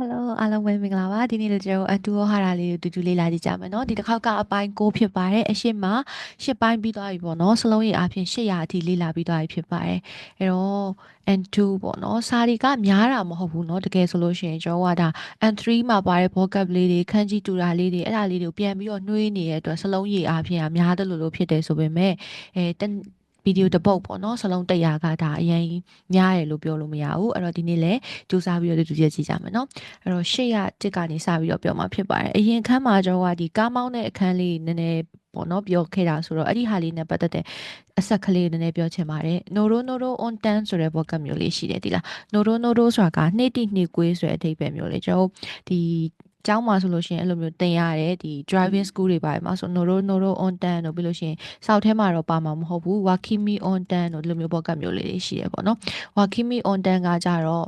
Hello အားလုံးပဲမင်္ဂလာပါဒီနေ့လည်းကျွန်တော်အတူဟာရာလေးကိုတူတူလေးလာကြည့်ကြမယ်เนาะဒီတစ်ခေါက်ကအပိုင်း6ဖြစ်ပါတယ်အရှိမ8ပိုင်းပြီးသွားပြီပေါ့เนาะစလုံးရည်အပြင်800အထိလေးလာပြီးသွားပြီဖြစ်ပါတယ်အဲ့တော့ N2 ပေါ့เนาะစာရီကများတာမဟုတ်ဘူးเนาะတကယ်ဆိုလို့ရှိရင်ကျွန်တော်ကဒါ N3 မှာပါတဲ့ vocab လေးတွေခန်းကြီးတူတာလေးတွေအဲ့ဒါလေးတွေကိုပြန်ပြီးတော့နှွေးနေတဲ့အတွက်စလုံးရည်အပြင်ကများတယ်လို့လို့ဖြစ်တယ်ဆိုပေမဲ့အဲ ဗီဒီယိုတစ်ပုတ်ပေါ့နော်စလုံး100ကဒါအရင်များတယ်လို့ပြောလို့မရဘူးအဲ့တော့ဒီနေ့လည်းစူးစမ်းပြီးတော့တူကြည့်ကြည့်ကြမယ်နော်အဲ့တော့800တစ်ကနေစပြီးတော့ပြောမှာဖြစ်ပါတယ်အရင်ခန်းမှာကျွန်တော်ကဒီကားမောင်းတဲ့အခန်းလေးနည်းနည်းပေါ့နော်ပြောခဲ့တာဆိုတော့အဲ့ဒီဟာလေးနဲ့ပတ်သက်တဲ့အဆက်ကလေးနည်းနည်းပြောချင်ပါတယ် noro noro on tan ဆိုတဲ့ဘောကမျိုးလေးရှိတယ်ဒီလား noro noro ဆိုတာကနှိတိနှိကွေးဆိုတဲ့အဓိပ္ပာယ်မျိုးလေးကျွန်တော်ဒီ ကျောင်းမှာဆိုလို့ရှိရင်အဲ့လိုမျိုးတင်ရတယ်ဒီ driving school တွေပါတယ်မှာဆို noro noro on tan တို့ပြီးလို့ရှိရင်စောက်ထဲမှာတော့ပါမှာမဟုတ်ဘူး wakimi on tan တို့ဒီလိုမျိုးပေါ့ကတ်မျိုးလေးတွေရှိတယ်ပေါ့နော် wakimi on tan ကကြတော့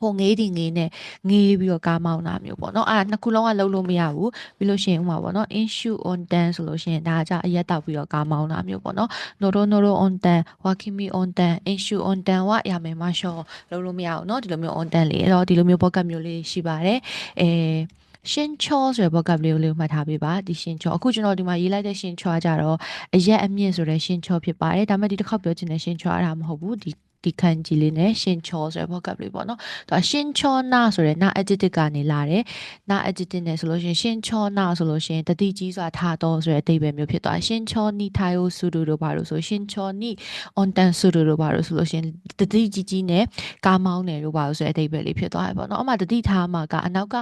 ဟိုငေးဒီငေးနဲ့ငေးပြီးတော့ကားမောင်းတာမျိုးပေါ့နော်အဲ့ဒါနှစ်ခုလုံးကလုံးလို့မရဘူးပြီးလို့ရှိရင်ဥမာပေါ့နော် in shoe on tan ဆိုလို့ရှိရင်ဒါကြအရက်တောက်ပြီးတော့ကားမောင်းတာမျိုးပေါ့နော် noro noro on tan wakimi on tan in shoe on tan ဝရမယ်မရှော့လုံးလို့မရဘူးနော်ဒီလိုမျိုး on tan လေးအဲ့တော့ဒီလိုမျိုး pocket မျိုးလေးရှိပါတယ်အဲရှင်ချောဆိုတဲ့ vocab လေးကိုလေးမှတ်ထားပေးပါဒီရှင်ချောအခုကျွန်တော်ဒီမှာရေးလိုက်တဲ့ရှင်ချောကကြတော့အရက်အမြင့်ဆိုတဲ့ရှင်ချောဖြစ်ပါတယ်ဒါပေမဲ့ဒီတစ်ခေါက်ပြောချင်တဲ့ရှင်ချောအားမဟုတ်ဘူးဒီ ဒီခန်းကြီးလေးနဲ့ရှင်ချောဆိုတဲ့ vocab လေးပေါ့နော်။သူကရှင်ချောနာဆိုတဲ့နာ adjective ကနေလာတယ်။နာ adjective နဲ့ဆိုလို့ရှိရင်ရှင်ချောနာဆိုလို့ရှိရင်တတိကြီးစွာထားတော့ဆိုတဲ့အဓိပ္ပာယ်မျိုးဖြစ်သွားရှင်ချောနီထိုင်ကိုစုတူတို့ဘာလို့ဆိုရှင်ချောနီ on tan စုတူတို့ဘာလို့ဆိုလို့ရှိရင်တတိကြီးကြီးနဲ့ကားမောင်းတယ်တို့ဘာလို့ဆိုတဲ့အဓိပ္ပာယ်လေးဖြစ်သွားတယ်ပေါ့နော်။အမှတတိထားမှာကအနောက်က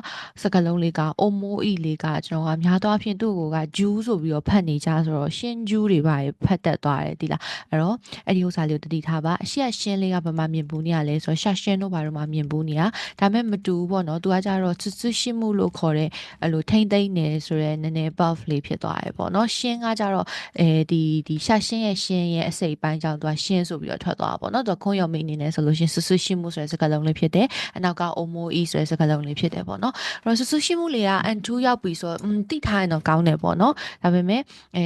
စကလုံးလေးက omo e လေးကကျွန်တော်ကများသောအားဖြင့်သူ့ကိုက ju ဆိုပြီးတော့ဖတ်နေကြဆိုတော့ရှင် ju တွေပါဖတ်တတ်သွားတယ်ဒီလား။အဲ့တော့အဲ့ဒီဥစ္စာလေးကိုတတိထားပါအရှိရှင်းလေးကဘာမှမြင်ဘူးနေရလဲဆိုတော့ရှာရှင်းတို့ဘာလို့မှမြင်ဘူးနေရဒါပေမဲ့မတူဘူးပေါ့နော်သူကကြတော့စွစွရှင်းမှုလို့ခေါ်တဲ့အဲ့လိုထိမ့်သိမ့်နေဆိုရဲနည်းနည်း buff လေးဖြစ်သွားတယ်ပေါ့နော်ရှင်းကကြတော့အဲဒီဒီရှာရှင်းရဲ့ရှင်းရဲ့အစိပ်ပိုင်းကြောင့်သူကရှင်းဆိုပြီးတော့ထွက်သွားတာပေါ့နော်သူကခွန်းရော်မိအနေနဲ့ဆိုလို့ရှင်းစွစွရှင်းမှုဆိုတဲ့စကားလုံးလေးဖြစ်တယ်အနောက်က omo e ဆိုတဲ့စကားလုံးလေးဖြစ်တယ်ပေါ့နော်အဲ့တော့စွစွရှင်းမှုလေးက n2 ရောက်ပြီဆိုတော့တိထားရင်တော့ကောင်းတယ်ပေါ့နော်ဒါပေမဲ့အဲ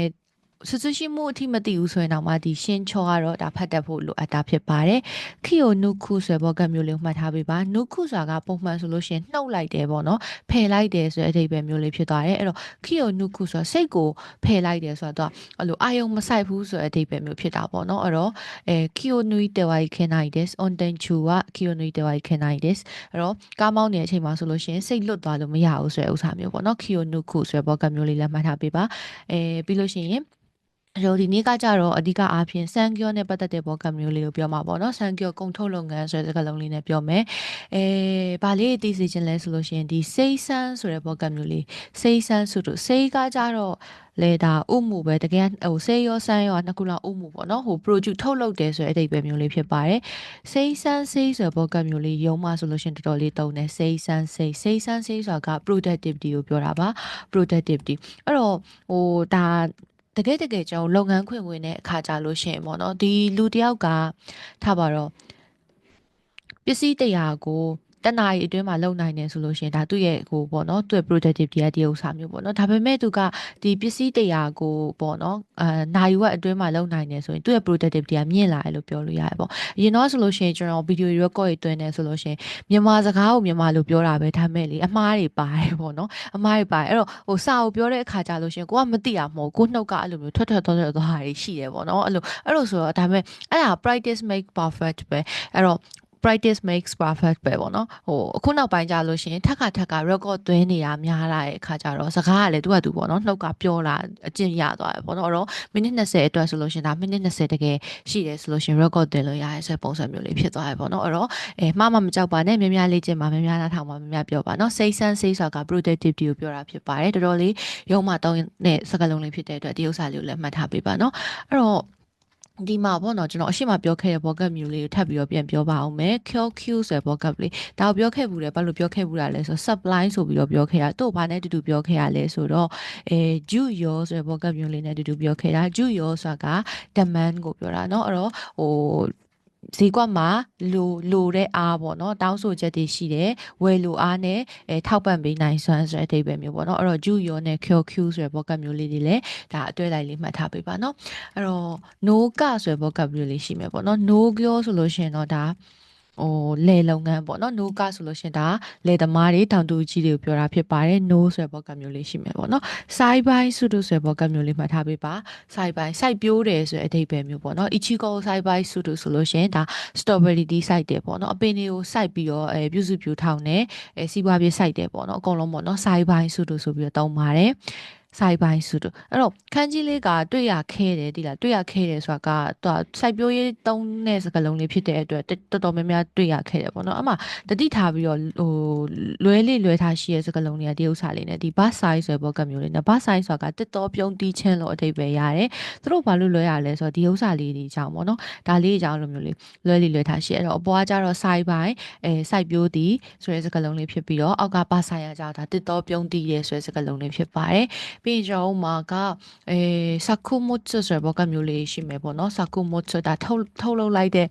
ဆဆရှိမှုအထိမသိဘူးဆိုရင်တော့မှဒီရှင်းချောကတော့ဒါဖတ်တတ်ဖို့လိုအပ်တာဖြစ်ပါတယ်ခီယိုနုခုဆိုတဲ့ဘောကမျိုးလေးမှတ်ထားပေးပါနုခုဆိုတာကပုံမှန်ဆိုလို့ရှိရင်နှုတ်လိုက်တယ်ပေါ့နော်ဖယ်လိုက်တယ်ဆိုတဲ့အဓိပ္ပာယ်မျိုးလေးဖြစ်သွားတယ်အဲ့တော့ခီယိုနုခုဆိုတာစိတ်ကိုဖယ်လိုက်တယ်ဆိုတော့အဲ့လိုအာယုံမဆိုင်ဘူးဆိုတဲ့အဓိပ္ပာယ်မျိုးဖြစ်တာပေါ့နော်အဲ့တော့အဲခီယိုနုီတေဝိုင်ခင်နိုင်ဒက်အွန်တန်ချူကခီယိုနုီတေဝိုင်ခင်နိုင်ဒက်အဲ့တော့ကားမောင်းနေတဲ့အချိန်မှာဆိုလို့ရှိရင်စိတ်လွတ်သွားလို့မရဘူးဆိုတဲ့ဥစ္စာမျိုးပေါ့နော်ခီယိုနုခုဆိုတဲ့ဘောကမျိုးလေးလည်းမှတ်ထားပေးပါအဲပြီးလို့ရှိရင် အဲ့တော့ဒီနေ့ကကြတော့အဓိကအားဖြင့်စံကျော်နဲ့ပတ်သက်တဲ့ဘောကမျိုးလေးကိုပြောမှာပေါ့နော်စံကျော်ကုံထုတ်လုပ်ငန်းဆိုတဲ့စကားလုံးလေးနဲ့ပြောမယ်အဲဘာလေးသိစေချင်လဲဆိုလို့ရှိရင်ဒီစိတ်ဆန်းဆိုတဲ့ဘောကမျိုးလေးစိတ်ဆန်းဆိုတော့စိတ်ကကြတော့လေဒါဥမှုပဲတကယ်ဟိုစေးရောဆန်းရောနှစ်ခုလောက်ဥမှုပေါ့နော်ဟို produce ထုတ်လုပ်တယ်ဆိုတဲ့အဓိပ္ပာယ်မျိုးလေးဖြစ်ပါတယ်စိတ်ဆန်းစိတ်ဆိုတဲ့ဘောကမျိုးလေးရုံမှဆိုလို့ရှိရင်တော်တော်လေးတုံးတယ်စိတ်ဆန်းစိတ်စိတ်ဆန်းစိတ်ဆိုတာက productivity ကိုပြောတာပါ productivity အဲ့တော့ဟိုဒါ တကယ်တကယ်ကျွန်တော်လုပ်ငန်းခွင်ဝင်တဲ့အခါကြလို့ရှိရင်ပေါ့နော်ဒီလူတယောက်ကထားပါတော့ပစ္စည်းတရာကို တနားရီအတွင်းမှာလုံနိုင်တယ်ဆိုလို့ရှိရင်ဒါသူ့ရဲ့ဟိုပေါ့နော်သူ့ရဲ့ productivity ကဒီဥစ္စာမျိုးပေါ့နော်ဒါပေမဲ့သူကဒီပစ္စည်းတရာကိုပေါ့နော်အာနိုင်ဝက်အတွင်းမှာလုံနိုင်တယ်ဆိုရင်သူ့ရဲ့ productivity ကမြင့်လာတယ်လို့ပြောလို့ရတယ်ပေါ့အရင်တော့ဆိုလို့ရှိရင်ကျွန်တော် video record တွေတွင်းနေဆိုလို့ရှိရင်မြန်မာစကားကိုမြန်မာလိုပြောတာပဲဒါမဲ့လေအမှားတွေပါတယ်ပေါ့နော်အမှားတွေပါတယ်အဲ့တော့ဟိုစာကိုပြောတဲ့အခါကြလို့ရှိရင်ကိုကမသိတာမဟုတ်ကိုနှုတ်ကအဲ့လိုမျိုးထွက်ထွက်သွားထွက်သွားတာတွေရှိတယ်ပေါ့နော်အဲ့လိုအဲ့လိုဆိုတော့ဒါပေမဲ့အဲ့ဒါ practice make perfect ပဲအဲ့တော့ practice makes perfect ပဲပေါ့နော်ဟိုအခုနောက်ပိုင်းကြလို့ရှိရင်ထက်ခါထက်က record သွင်းနေတာများလာတဲ့အခါကျတော့စကားကလည်းသူကသူပေါ့နော်နှုတ်ကပြောလာအကျင့်ရသွားတယ်ပေါ့နော်အဲ့တော့မိနစ်20အတွက်ဆိုလို့ရှိရင်ဒါမိနစ်20တကယ်ရှိတယ်ဆိုလို့ရှိရင် record သွင်းလို့ရတဲ့ဆိုပုံစံမျိုးလေးဖြစ်သွားတယ်ပေါ့နော်အဲ့တော့အဲမှားမှမကြောက်ပါနဲ့များများလေ့ကျင့်ပါများများနားထောင်ပါများများပြောပါနော်စိတ်ဆန်းစိတ်ဆိုတာက productivity ကိုပြောတာဖြစ်ပါတယ်တော်တော်လေးရုံမှတောင်းတဲ့စကားလုံးလေးဖြစ်တဲ့အတွက်ဒီဥစ္စာလေးကိုလည်းမှတ်ထားပေးပါနော်အဲ့တော့ ဒီမှာပေါ့နော်ကျွန်တော်အရှိမပြောခဲ့တဲ့ vocab မျိုးလေးကိုထပ်ပြီးတော့ပြန်ပြောပါအောင်မယ် QQ ဆိုတဲ့ vocab လေးဒါကိုပြောခဲ့ဘူးတယ်ဘာလို့ပြောခဲ့ဘူးတာလဲဆို supply ဆိုပြီးတော့ပြောခဲ့တာတို့ဘာနဲ့တူတူပြောခဲ့ရလဲဆိုတော့အဲ ju yo ဆိုတဲ့ vocab မျိုးလေးနဲ့တူတူပြောခဲ့တာ ju yo ဆိုတာက demand ကိုပြောတာเนาะအဲ့တော့ဟို ဈေးကွက်မှာလိုလိုတဲ့အားပေါ့နော်တောင်းဆိုချက်တွေရှိတယ်ဝယ်လိုအားနဲ့အဲထောက်ပံ့ပေးနိုင်စွမ်းဆိုတဲ့အဓိပ္ပာယ်မျိုးပေါ့နော်အဲ့တော့ဂျူယောနဲ့ QQ ဆိုတဲ့ဘောကမျိုးလေးတွေလည်းဒါအတွဲလိုက်လေးမှတ်ထားပေးပါနော်အဲ့တော့ no ကဆိုတဲ့ဘောကမျိုးလေးရှိမယ်ပေါ့နော် no ပြောဆိုလို့ရှိရင်တော့ဒါ ဟဟိုလေလုပ်ငန်းပေါ့နော် no ကဆိုလို့ရှရင်ဒါလေသမားတွေတောင်တူကြီးတွေကိုပြောတာဖြစ်ပါတယ် no ဆိုတဲ့ဘောကမျိုးလေးရှိမယ်ပေါ့နော် side by ဆိုလို့ဆိုတဲ့ဘောကမျိုးလေးမှတ်ထားပေးပါ side by side ပြိုးတယ်ဆိုတဲ့အဓိပ္ပာယ်မျိုးပေါ့နော် ichigo side by ဆိုလို့ဆိုလို့ရှရင်ဒါ strawberry tea side တယ်ပေါ့နော်အပင်တွေကို side ပြီးတော့အဲပြုစုပြူထောင်တယ်အဲစီးပွားပြေး side တယ်ပေါ့နော်အကုန်လုံးပေါ့နော် side by ဆိုလို့ဆိုပြီးတော့တောင်းပါတယ် စိုက်ပိုင်းစုတို့အဲ့တော့ခန်းကြီးလေးကတွေ့ရခဲတယ်ဒီလားတွေ့ရခဲတယ်ဆိုတာကသူကစိုက်ပျိုးရေးတုံးတဲ့စကားလုံးလေးဖြစ်တဲ့အတွက်တော်တော်များများတွေ့ရခဲတယ်ပေါ့နော်အမှတတိထားပြီးတော့ဟိုလွဲလေးလွဲထားရှိတဲ့စကားလုံးတွေကဒီဥစ္စာလေးနဲ့ဒီ bus size ဆိုတဲ့ဘောကမျိုးလေးနဲ့ bus size ဆိုတာကတစ်တော်ပြုံးတီးချင်းလို့အထိပ္ပယ်ရတယ်သူတို့ဘာလို့လွဲရလဲဆိုတော့ဒီဥစ္စာလေးတွေအကြောင်းပေါ့နော်ဒါလေးအကြောင်းလိုမျိုးလေးလွဲလေးလွဲထားရှိအဲ့တော့အပေါ်ကကြတော့ size ပိုင်းအဲ size ပြိုးတီးဆိုတဲ့စကားလုံးလေးဖြစ်ပြီးတော့အောက်က bus size ကကြတော့ဒါတစ်တော်ပြုံးတီးရဲဆိုတဲ့စကားလုံးလေးဖြစ်ပါတယ်ပြီးရင်ကျွန်တော်မှာကအဲဆာကူမုတ်ဆိုတဲ့ဘောကမျိုးလေးရှိမယ်ပေါ့နော်ဆာကူမုတ်ဆိုတာထုတ်ထုတ်လုပ်လိုက်တဲ့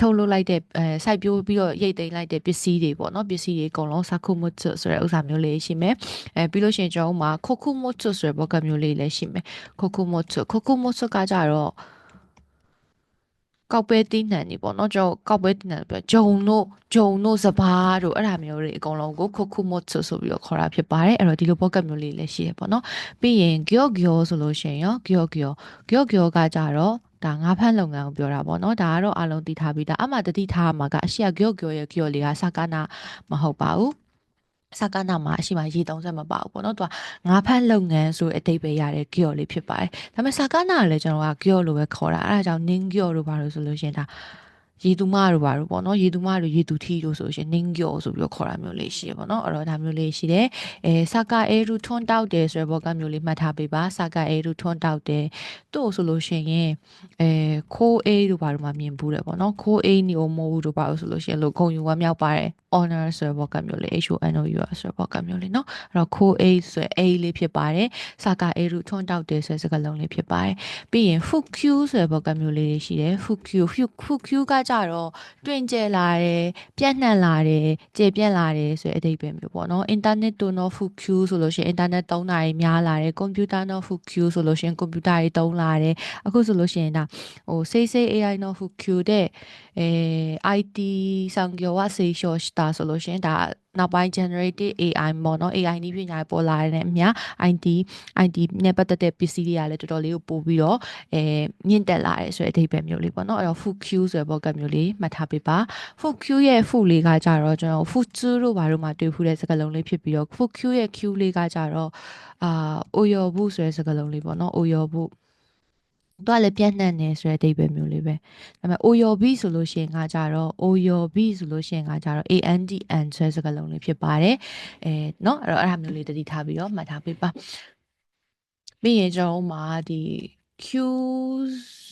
ထုတ်လုပ်လိုက်တဲ့အဲစိုက်ပျိုးပြီးတော့ရိတ်သိမ်းလိုက်တဲ့ပစ္စည်းတွေပေါ့နော်ပစ္စည်းတွေအကုန်လုံးဆာခုမုတ်ဆိုတဲ့ဥစ္စာမျိုးလေးရှိမယ်အဲပြီးလို့ရှိရင်ကျွန်တော်မှာခိုခုမုတ်ဆိုတဲ့ဘောကမျိုးလေးလည်းရှိမယ်ခိုခုမုတ်ခိုခုမုတ်ကကြတော့ ကောက်ပဲတင်းနှံနေပေါ့နော်ကျွန်တော်ကောက်ပဲတင်းနှံပြောဂျုံတို့ဂျုံတို့စဘာတို့အဲ့ဒါမျိုးတွေအကုန်လုံးကိုခုခုမတ်ဆိုဆိုပြီးတော့ခေါ်တာဖြစ်ပါတယ်အဲ့တော့ဒီလိုပေါ့ကတ်မျိုးလေးလည်းရှိရပေါ့နော်ပြီးရင်ဂျော့ဂျောဆိုလို့ရှိရင်ရောဂျော့ဂျော့ဂျော့ဂျော့ကကြတော့ဒါငါးဖမ်းလုပ်ငန်းကိုပြောတာပေါ့နော်ဒါကတော့အလုံးသိထားပြီးသားအမှတတိထားမှာကအရှိကဂျော့ဂျော့ရဲ့ဂျော့လေးကစကားနာမဟုတ်ပါဘူး စကားနာမှာအရှိမရေသုံးဆက်မပါဘူးပေါ့နော်သူကငါးဖက်လုပ်ငန်းဆိုအတိတ်ပဲရတဲ့ကြော်လေးဖြစ်ပါတယ်ဒါပေမဲ့စကားနာကလည်းကျွန်တော်ကကြော်လို့ပဲခေါ်တာအဲဒါကြောင့်နင်းကြော်လို့ပါလို့ဆိုလို့ရှင်ဒါ ရေသူမတို့ပါတို့ပေါ့နော်ရေသူမတို့ရေသူထီတို့ဆိုရှင်နင်းကျော်ဆိုပြီးတော့ခေါ်တာမျိုးလေးရှိရပေါ့နော်အဲ့တော့ဒါမျိုးလေးရှိတယ်အဲစကာအဲရူထွန်းတောက်တယ်ဆိုတဲ့ဘောကမျိုးလေးမှတ်ထားပေးပါစကာအဲရူထွန်းတောက်တယ်သူ့ဆိုလို့ရှင်ရင်အဲခိုးအေးတို့ပါတို့မှမြင်ဘူးတယ်ပေါ့နော်ခိုးအေးနီအိုမိုးတို့ပါတို့ဆိုလို့ရှင်လို့ဂုံယူဝမ်းမြောက်ပါတယ် honor ဆိုတဲ့ဘောကမျိုးလေး H O N O U R ဆိုတဲ့ဘောကမျိုးလေးနော်အဲ့တော့ခိုးအေးဆိုတဲ့ A လေးဖြစ်ပါတယ်စကာအဲရူထွန်းတောက်တယ်ဆိုတဲ့စကားလုံးလေးဖြစ်ပါတယ်ပြီးရင် hook Q ဆိုတဲ့ဘောကမျိုးလေးရှိတယ် hook Q hook Q ကကြတော့တွင်ကျယ်လာတယ်ပြန့်နှံ့လာတယ်ကျယ်ပြန့်လာတယ်ဆိုတဲ့အဓိပ္ပာယ်မျိုးပေါ့နော် internet to no fuq ဆိုလို့ရှိရင် internet သုံးတာတွေများလာတယ် computer no fuq ဆိုလို့ရှိရင် computer တွေသုံးလာတယ်အခုဆိုလို့ရှိရင်ဒါဟိုစိတ်စိတ် AI no fuq တဲ့အဲ IT ဆောင်ကျော်ဝစေလျှော်တာဆိုလို့ရှိရင်ဒါ နောက်ပိုင်း generative AI ပေါ့နော် AI နည်းပညာပေါ်လာတဲ့အမြ IT IT နဲ့ပတ်သက်တဲ့ပစ္စည်းတွေကလည်းတော်တော်လေးကိုပို့ပြီးတော့အဲမြင့်တက်လာတယ်ဆိုတဲ့အဓိပ္ပာယ်မျိုးလေးပေါ့နော်အဲ့တော့ full queue ဆိုတဲ့ vocal မျိုးလေးမှတ်ထားပေးပါ full queue ရဲ့ full လေးကကြတော့ကျွန်တော် full တို့ဘာလို့မှတွေ့ဖူးတဲ့စကားလုံးလေးဖြစ်ပြီးတော့ full queue ရဲ့ queue လေးကကြတော့အာအိုယောဘူးဆိုတဲ့စကားလုံးလေးပေါ့နော်အိုယောဘူး သူကလည်းပြန့်နှံ့နေဆိုတဲ့အဓိပ္ပာယ်မျိုးလေးပဲဒါပေမဲ့ OYOB ဆိုလို့ရှိရင်ကကြတော့ OYOB ဆိုလို့ရှိရင်ကကြတော့ ANDN ဆိုတဲ့စကားလုံးလေးဖြစ်ပါတယ်အဲเนาะအဲ့တော့အဲ့ဒါမျိုးလေးတတိထားပြီးတော့မှတ်ထားပေးပါပြီးရင်ကျွန်တော်မှာဒီ Q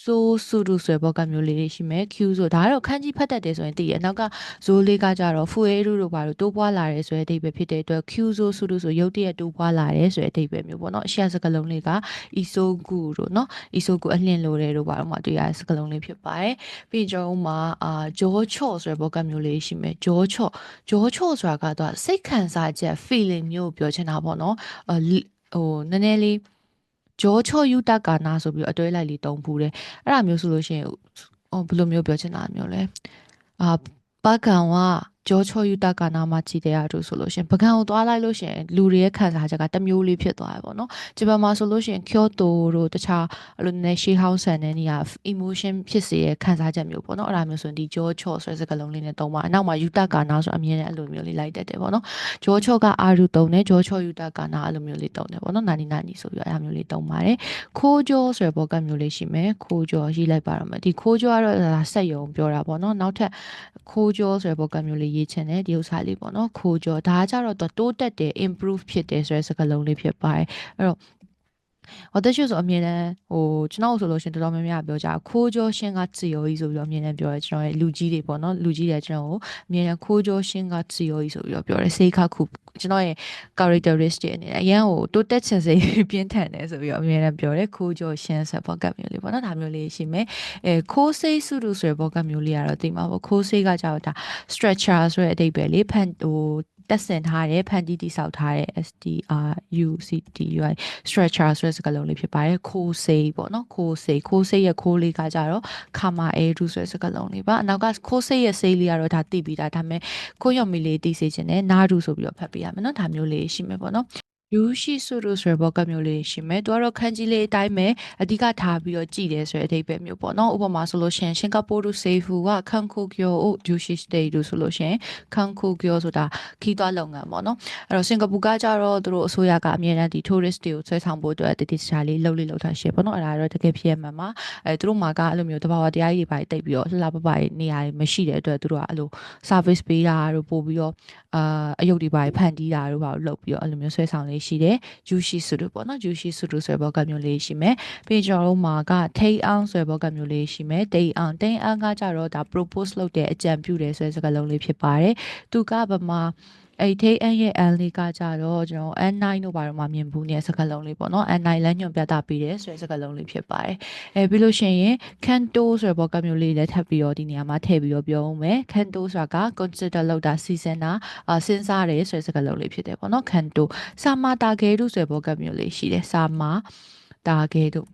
ဆိုဆိုဒူဆိုဘောကမျိုးလေးတွေရှိမယ် Q ဆိုဒါကတော့ခန်းကြီးဖတ်တတ်တယ်ဆိုရင်သိရနောက်ကဇိုးလေးကကြတော့ဖူအေရူတို့ဘာလို့တိုးပွားလာတယ်ဆိုတဲ့အဓိပ္ပာယ်ဖြစ်တဲ့အတွက် Q ဆိုဆိုဒူဆိုရုပ်တရက်တိုးပွားလာတယ်ဆိုတဲ့အဓိပ္ပာယ်မျိုးပေါ့နော်အရှက်စကလုံးလေးက isogu တို့နော် isogu အလင်းလိုတယ်တို့ဘာလို့မှတွေ့ရစကလုံးလေးဖြစ်ပါတယ်ပြီးကြုံမှာအာဂျောချော့ဆိုတဲ့ဘောကမျိုးလေးရှိမယ်ဂျောချော့ဂျောချော့ဆိုတာကတော့စိတ်ခံစားချက် feeling မျိုးပြောချင်တာပေါ့နော်ဟိုနည်းနည်းလေး ဂျောချောယူတကာနာဆိုပြီးအတွဲလိုက်လေးတုံးဖူးတယ်အဲ့ဒါမျိုးဆိုလို့ရှိရင်ဟောဘယ်လိုမျိုးပြောချင်တာမျိုးလဲအာပကံဝ ကြောချောယူတကာနာမှာကြည်တဲ့အားတို့ဆိုလို့ရှင်ပကံကိုသွားလိုက်လို့ရှင်လူတွေရဲ့ခံစားချက်ကတမျိုးလေးဖြစ်သွားတယ်ပေါ့နော်ဂျပန်မှာဆိုလို့ရှင်ကျိုတိုတို့တခြားအဲ့လိုနဲ့ရှေးဟောင်းဆန်တဲ့နေရာ emotion ဖြစ်စေတဲ့ခံစားချက်မျိုးပေါ့နော်အဲ့ဒါမျိုးဆိုရင်ဒီကြောချောဆိုတဲ့စကားလုံးလေးနဲ့သုံးပါအနောက်မှာယူတကာနာဆိုအမြင်နဲ့အဲ့လိုမျိုးလေးလိုက်တတ်တယ်ပေါ့နော်ကြောချောကအာရုသုံးတယ်ကြောချောယူတကာနာအဲ့လိုမျိုးလေးသုံးတယ်ပေါ့နော်နာနီနာနီဆိုပြီးအဲ့ဒါမျိုးလေးသုံးပါတယ်ခိုးကြောဆိုတဲ့ဘောကမျိုးလေးရှိမယ်ခိုးကြောရေးလိုက်ပါတော့မယ်ဒီခိုးကြောကတော့ဆက်ယုံပြောတာပေါ့နော်နောက်ထပ်ခိုးကြောဆိုတဲ့ဘောကမျိုးလေးရေးချင်တယ်ဒီဥစ္စာလေးပေါ့နော်ခိုးကြောဒါကြတော့တိုးတက်တယ် improve ဖြစ်တယ်ဆိုတဲ့စကားလုံးလေးဖြစ်ပါတယ်အဲ့တော့ ဟောတရှိဆိုအမြင်နဲ့ဟိုကျွန်တော်ဆိုလို့ရှင်တော်တော်များများပြောကြခိုးကြောရှင်းကစီယောကြီးဆိုပြီးတော့အမြင်နဲ့ပြောတယ်ကျွန်တော်ရဲ့လူကြီးတွေပေါ့နော်လူကြီးတွေကျွန်တော်ကိုအမြင်နဲ့ခိုးကြောရှင်းကစီယောကြီးဆိုပြီးတော့ပြောတယ်စိတ်ခခုကျွန်တော်ရဲ့ characteristic အနေနဲ့အရန်ကိုတိုးတက်ချင်စိပြင်းထန်တယ်ဆိုပြီးတော့အမြင်နဲ့ပြောတယ်ခိုးကြောရှင်းဆက်ဘောကတ်မျိုးလေးပေါ့နော်ဒါမျိုးလေးရှိမယ်အဲခိုးစိတ်စုတုဆိုတဲ့ဘောကတ်မျိုးလေးကတော့ဒီမှာပေါ့ခိုးစိတ်ကကြောက်တာ structure ဆိုတဲ့အဓိပ္ပာယ်လေးဖန်ဟို တက်ဆင်ထားတဲ့ဖန်တီးတိဆောက်ထားတဲ့ STRUCTUI structure ဆိုတဲ့စကားလုံးလေးဖြစ်ပါတယ်ခိုးစိပေါ့နော်ခိုးစိခိုးစိရဲ့ခိုးလေးကကြတော့ခမာအဲဒူဆိုတဲ့စကားလုံးလေးပါအနောက်ကခိုးစိရဲ့စိလေးကတော့ဒါသိပြီးသားဒါပေမဲ့ကိုရော်မီလေးသိစေချင်တယ်နာဒူဆိုပြီးတော့ဖတ်ပေးရမယ်နော်ဒါမျိုးလေးရှိမယ်ပေါ့နော် ယူရှိစုလို့ဆိုရဘောကမျိုးလေးရှိမယ်။သူကတော့ခန်းကြီးလေးအတိုင်းပဲအဓိကထားပြီးတော့ကြည်တယ်ဆိုတဲ့အဓိပ္ပာယ်မျိုးပေါ့နော်။ဥပမာဆိုလို့ရှိရင်စင်ကာပူတို့ဆေဖူကခန်ခိုကျိုအိုယူရှိစတေးတို့ဆိုလို့ရှိရင်ခန်ခိုကျိုဆိုတာခီးသွွားလုပ်ငန်းပေါ့နော်။အဲ့တော့စင်ကာပူကကြတော့သူတို့အစိုးရကအမြဲတမ်းဒီ tourist တွေကိုဆွဲဆောင်ဖို့အတွက်တတိချာလေးလှုပ်လေးလှုပ်ထားရှေ့ပေါ့နော်။အဲ့ဒါတော့တကယ်ဖြစ်ရမှာမှာအဲသူတို့မှာကအဲ့လိုမျိုးတဘာဝတရားကြီးတွေပါတိတ်ပြီးတော့လှလှပပနေရာတွေမရှိတဲ့အတွက်သူတို့ကအဲ့လို service ပေးတာတို့ပို့ပြီးတော့အာအယုတ်တွေပါဖန်တီးတာတို့ပါလှုပ်ပြီးတော့အဲ့လိုမျိုးဆွဲဆောင်လေးရှိတယ်။ယူရှိစုတို့ပေါ့နော်ယူရှိစုတို့ဆိုတဲ့ဘောကမျိုးလေးရှိမယ်ပြီးကျွန်တော်တို့မှာကထိန်အောင်ဆိုတဲ့ဘောကမျိုးလေးရှိမယ်တိန်အောင်တိန်အောင်ကကြတော့ဒါ propose လုပ်တဲ့အကြံပြုတယ်ဆိုတဲ့စကားလုံးလေးဖြစ်ပါတယ်သူကဗမာ အဲ့ထိအန်ရဲ့ N လေးကကြတော့ကျွန်တော် N9 တို့ဘာလို့မှမြင်ဘူးနေတဲ့စကားလုံးလေးပေါ့နော် N9 လမ်းညွန်ပြတာပေးတယ်ဆိုတဲ့စကားလုံးလေးဖြစ်ပါတယ်အဲပြီးလို့ရှိရင် Canto ဆိုတဲ့ဘောကမျိုးလေးလည်းထပ်ပြီးတော့ဒီနေရာမှာထည့်ပြီးတော့ပြောဦးမယ် Canto ဆိုတာက consider လုပ်တာစီစဉ်တာအာစဉ်းစားတယ်ဆိုတဲ့စကားလုံးလေးဖြစ်တယ်ပေါ့နော် Canto စာမာတာဂဲတို့ဆိုတဲ့ဘောကမျိုးလေးရှိတယ်စာမာတာဂဲတို့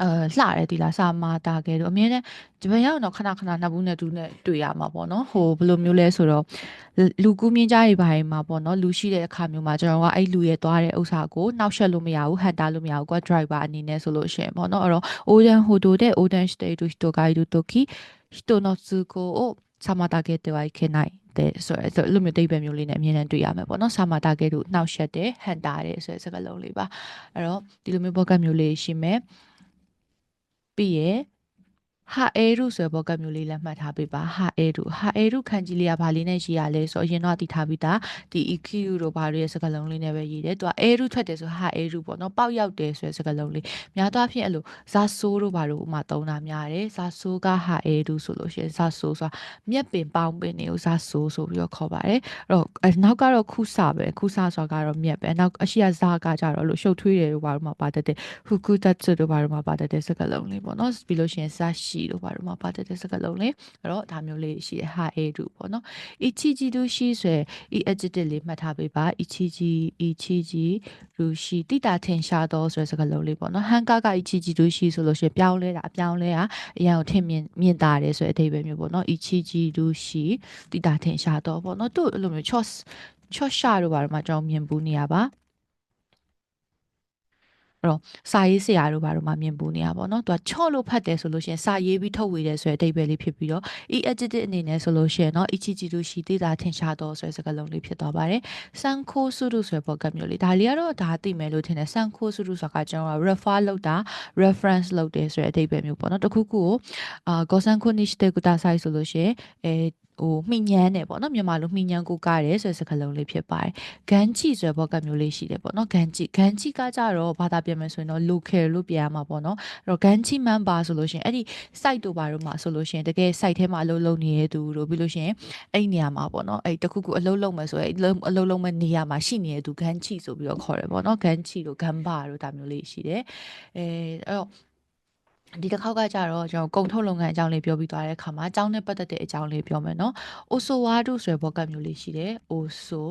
အဲလှတယ်ဒီလားစာမာတာကဲတို့အမြဲတမ်းဂျပန်ရောက်တော့ခဏခဏနှစ်ဘူးနဲ့တူနဲ့တွေ့ရမှာပေါ့နော်ဟိုဘယ်လိုမျိုးလဲဆိုတော့လူကူးမြင့်ကြရေးပိုင်းမှာပေါ့နော်လူရှိတဲ့အခါမျိုးမှာကျွန်တော်ကအဲ့လူရဲ့သွားတဲ့ဥစ္စာကိုနှောက်ယှက်လို့မရဘူးဟန်တာလို့မရဘူးကွာ driver အနေနဲ့ဆိုလို့ရှိရင်ပေါ့နော်အဲ့တော့ Oden Hodo တဲ့ Oden State to Hitogaido Toki Hito no Tsuko ကိုစာမာတာကဲတွေဝိုင်ခင်နိုင်တဲ့ဆိုရဲဆိုလိုမျိုးတိတ်ပဲမျိုးလေးနဲ့အမြဲတမ်းတွေ့ရမယ်ပေါ့နော်စာမာတာကဲတို့နှောက်ယှက်တဲ့ဟန်တာတဲ့ဆိုရဲစကားလုံးလေးပါအဲ့တော့ဒီလိုမျိုးဘောကတ်မျိုးလေးရှိမယ် ပြီးရ ဟာအဲရုဆိုတဲ့ဘောကမျိုးလေးလည်းမှတ်ထားပေးပါဟာအဲရုဟာအဲရုခန်းကြီးလေးကဘာလေးနဲ့ရေးရလဲဆိုအရင်တော့တည်ထားပြီးသားဒီ EQ တို့ဘာတွေရဲ့စကားလုံးလေးနဲ့ပဲရေးတယ်သူကအဲရုထွက်တယ်ဆိုဟာအဲရုပေါ့နော်ပေါက်ရောက်တယ်ဆိုတဲ့စကားလုံးလေးများသောအားဖြင့်အဲ့လိုဇာဆိုးတို့ဘာလို့ဥမာသုံးတာများတယ်ဇာဆိုးကဟာအဲရုဆိုလို့ရှိရင်ဇာဆိုးဆိုတာမြက်ပင်ပေါင်းပင်တွေကိုဇာဆိုးဆိုပြီးတော့ခေါ်ပါတယ်အဲ့တော့နောက်ကတော့ခုစာပဲခုစာဆိုတာကတော့မြက်ပဲနောက်အရှိရဇာကကြတော့လို့ရှုပ်ထွေးတယ်တို့ဘာလို့မှပါတတ်တဲ့ဟူကူတတ်တို့ဘာလို့မှပါတတ်တဲ့စကားလုံးလေးပေါ့နော်ပြီးလို့ရှိရင်ဇာရှိတို့ဘာလို့မှပါတတ်တဲ့စကားလုံးလေးအဲ့တော့ဒါမျိုးလေးရှိတယ်ဟာအေဒူပေါ့နော်အီချီဂျီဒူရှိဆိုရယ်အီ adjective လေးမှတ်ထားပေးပါအီချီဂျီအီချီဂျီရူရှိတိတာထင်ရှားတော့ဆိုတဲ့စကားလုံးလေးပေါ့နော်ဟန်ကာကအီချီဂျီဒူရှိဆိုလို့ရှိရင်ပြောင်းလဲတာအပြောင်းလဲတာအရင်ကိုထင်မြင်မြင်တာတယ်ဆိုတဲ့အဓိပ္ပာယ်မျိုးပေါ့နော်အီချီဂျီဒူရှိတိတာထင်ရှားတော့ပေါ့နော်သူ့အဲ့လိုမျိုး choice ချော့ရှာတို့ဘာလို့မှကျွန်တော်မြင်ဘူးနေရပါ အဲ့တော့စာရေးဆရာတို့ဘာလို့မှမြင်ပူနေရပါတော့သူကချော့လို့ဖတ်တယ်ဆိုလို့ရှိရင်စာရေးပြီးထုတ်ဝေတယ်ဆိုတဲ့အဓိပ္ပာယ်လေးဖြစ်ပြီးတော့ e adjective အနေနဲ့ဆိုလို့ရှိရင်เนาะ ichiji တို့ရှိသေးတာထင်ရှားတော့ဆိုတဲ့စကားလုံးလေးဖြစ်သွားပါတယ်စန်ခိုစုတို့ဆိုတဲ့ဘောကမျိုးလေးဒါလေးကတော့ဒါသိမယ်လို့ထင်တယ်စန်ခိုစုတို့ဆိုတာကကျွန်တော်က refer လုပ်တာ reference လုပ်တယ်ဆိုတဲ့အဓိပ္ပာယ်မျိုးပေါ့เนาะတခုခုကိုအာဂေါဆန်ခိုနိရှ်တေကူတာဆိုင်ဆိုလို့ရှိရင်အဲ ဟိုမှီညမ်းတယ်ပေါ့နော်မြန်မာလိုမှီညမ်းကိုကားတယ်ဆိုတဲ့စကားလုံးလေးဖြစ်ပါတယ်ဂန်ချီဆိုတဲ့ဘောကမျိုးလေးရှိတယ်ပေါ့နော်ဂန်ချီဂန်ချီကကြတော့ဘာသာပြန်မယ်ဆိုရင်တော့ local လို့ပြန်ရမှာပေါ့နော်အဲ့တော့ဂန်ချီ member ဆိုလို့ရှိရင်အဲ့ဒီ site တို့ဘာတို့မှာဆိုလို့ရှိရင်တကယ် site ထဲမှာအလုပ်လုပ်နေတဲ့သူတို့ပြီးလို့ရှိရင်အဲ့ဒီနေရာမှာပေါ့နော်အဲ့တခုခုအလုပ်လုပ်မယ်ဆိုရင်အလုပ်လုပ်မဲ့နေရာမှာရှိနေတဲ့သူဂန်ချီဆိုပြီးတော့ခေါ်တယ်ပေါ့နော်ဂန်ချီတို့ဂန်ဘာတို့ဒါမျိုးလေးရှိတယ်အဲအဲ့တော့ ဒီတစ်ခေါက်ကကြတော့ကျွန်တော်ကုံထုတ်လုပ်ငန်းအကြောင်းလေးပြောပြီးသွားတဲ့အခါမှာအကြောင်းနဲ့ပတ်သက်တဲ့အကြောင်းလေးပြောမယ်နော်။ Oso Wadu ဆိုတဲ့ဘောကမျိုးလေးရှိတယ်။ Oso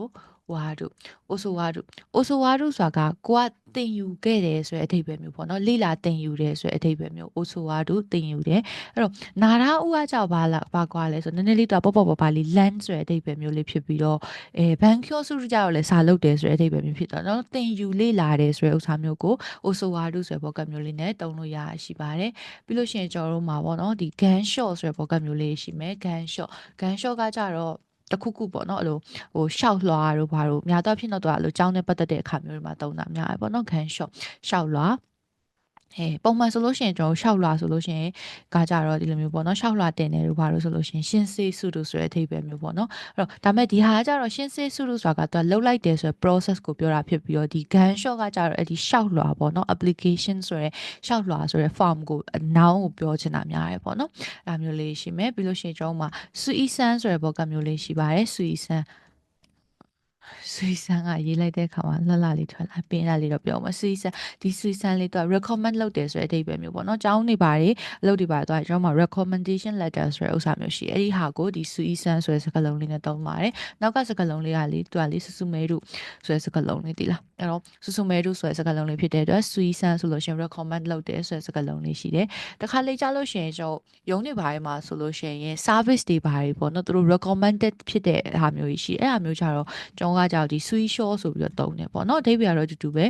ဝါဒုအိုဆိုဝါဒုအိုဆိုဝါဒုဆိုတာကကိုကတင်ယူခဲ့တယ်ဆိုတဲ့အဓိပ္ပာယ်မျိုးပေါ့နော်လိလာတင်ယူတယ်ဆိုတဲ့အဓိပ္ပာယ်မျိုးအိုဆိုဝါဒုတင်ယူတယ်အဲ့တော့နာရာဥကကြောက်ဘာလာဘာကွာလဲဆိုနည်းနည်းလေးတော့ပေါ့ပေါ့ပေါ့ပါလေး land ဆိုတဲ့အဓိပ္ပာယ်မျိုးလေးဖြစ်ပြီးတော့အဲဘန်ကျောစုကြောက်လဲစာလုပ်တယ်ဆိုတဲ့အဓိပ္ပာယ်မျိုးဖြစ်တော့နော်တင်ယူလိလာတယ်ဆိုတဲ့ဥစ္စာမျိုးကိုအိုဆိုဝါဒုဆိုတဲ့ဘောကမျိုးလေးနဲ့တုံးလို့ရရှိပါတယ်ပြီးလို့ရှိရင်ကျွန်တော်တို့မှာပေါ့နော်ဒီ gun shot ဆိုတဲ့ဘောကမျိုးလေးရှိမယ် gun shot gun shot ကကြတော့ တခုခုပေါ့နော်အဲ့လိုဟိုရှောက်လွှာတို့ဘာတို့များတော့ဖြစ်တော့တော့အဲ့လိုကြောင်းနဲ့ပတ်သက်တဲ့အခါမျိုးတွေမှာတုံးတာများတယ်ပေါ့နော်ခံရှော့ရှောက်လွှာ အဲပုံမှန်ဆိုလို့ရှိရင်ကျွန်တော်ရှောက်လွှာဆိုလို့ရှိရင်ကကြတော့ဒီလိုမျိုးပေါ့နော်ရှောက်လွှာတင်တယ်လို့ဘာလို့ဆိုလို့ရှိရင်ရှင်းစေးစုတို့ဆိုတဲ့အထိပ္ပယ်မျိုးပေါ့နော်အဲ့တော့ဒါမဲ့ဒီဟာကကြတော့ရှင်းစေးစုတို့ဆိုတာကသူကလှုပ်လိုက်တယ်ဆိုတဲ့ process ကိုပြောတာဖြစ်ပြီးတော့ဒီ gun shot ကကြတော့အဲ့ဒီရှောက်လွှာပေါ့နော် application ဆိုတဲ့ရှောက်လွှာဆိုတဲ့ form ကို noun ကိုပြောချင်တာများတယ်ပေါ့နော်အဲ့မျိုးလေးရှိမယ်ပြီးလို့ရှိရင်ကျွန်တော်မှာ sui san ဆိုတဲ့ဘောကမျိုးလေးရှိပါတယ် sui san ဆွေဆန်းကရေးလိုက်တဲ့အခါမှာလှလှလေးထွက်လာပင်လာလေးတော့ပြောမှာဆွေဆန်းဒီဆွေဆန်းလေးတော့ recommend လုပ်တယ်ဆိုတဲ့အဓိပ္ပာယ်မျိုးပေါ့နော်။ကျောင်းနေပါတယ်အလုပ်တွေပါတယ်တော့ကျွန်တော်မှာ recommendation letter ဆိုတဲ့ဥစ္စာမျိုးရှိတယ်။အဲ့ဒီဟာကိုဒီဆွေဆန်းဆိုတဲ့စကားလုံးလေးနဲ့သုံးပါတယ်။နောက်ကစကားလုံးလေးကလေသူကလေဆူဆူမဲတို့ဆိုတဲ့စကားလုံးလေးဒီလား။အဲ့တော့ဆူဆူမဲတို့ဆိုတဲ့စကားလုံးလေးဖြစ်တဲ့အတွက်ဆွေဆန်းဆိုလို့ရှိရင် recommend လုပ်တယ်ဆိုတဲ့စကားလုံးလေးရှိတယ်။တခါလေကြားလို့ရှိရင်ကျွန်တော်ရုံးနေပါတယ်မှာဆိုလို့ရှိရင် service တွေပါတယ်ပေါ့နော်။သူတို့ recommended ဖြစ်တဲ့ဟာမျိုးကြီးရှိတယ်။အဲ့ဟာမျိုးကြတော့ကျွန်တော်ကကြောက်ဒီ sweet short ဆိုပြီးတော့တုံးတယ်ပေါ့နော်အဓိပ္ပာယ်ကတော့အတူတူပဲ